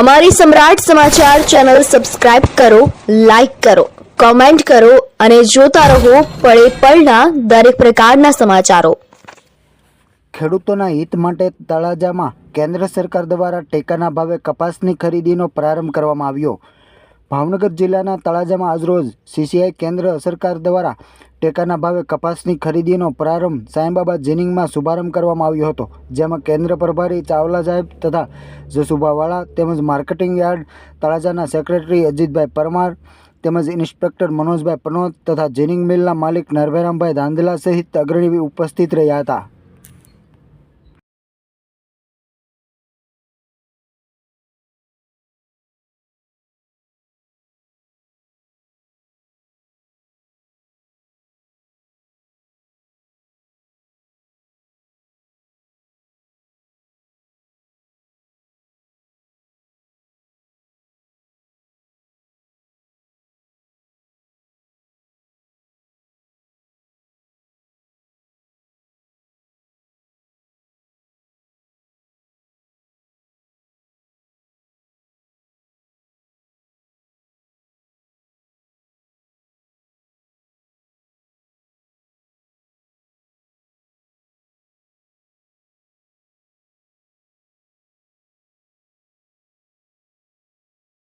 અમારી સમ્રાટ સમાચાર channel subscribe કરો, લાઇક કરો, કોમેન્ટ કરો અને જોતા રહો પળે પળના દરેક પ્રકારના સમાચારો. ખેડૂતોના હિત માટે તળાજામાં કેન્દ્ર સરકાર દ્વારા ટેકાના ભાવે કપાસની ખરીદીનો પ્રારંભ કરવામાં આવ્યો. ભાવનગર જિલ્લાના તળાજામાં આજરોજ સીસીઆઈ કેન્દ્ર સરકાર દ્વારા ટેકાના ભાવે કપાસની ખરીદીનો પ્રારંભ સાંઈબાબા જીનિંગમાં શુભારંભ કરવામાં આવ્યો હતો, જેમાં કેન્દ્ર પ્રભારી ચાવલા સાહેબ તથા જસુભાવાળા તેમજ માર્કેટિંગ યાર્ડ તળાજાના સેક્રેટરી અજીતભાઈ પરમાર તેમજ ઇન્સ્પેક્ટર મનોજભાઈ પનોત તથા જીનિંગ મિલના માલિક નરભેરામભાઈ ધાંધલા સહિત અગ્રણી ઉપસ્થિત રહ્યા હતા.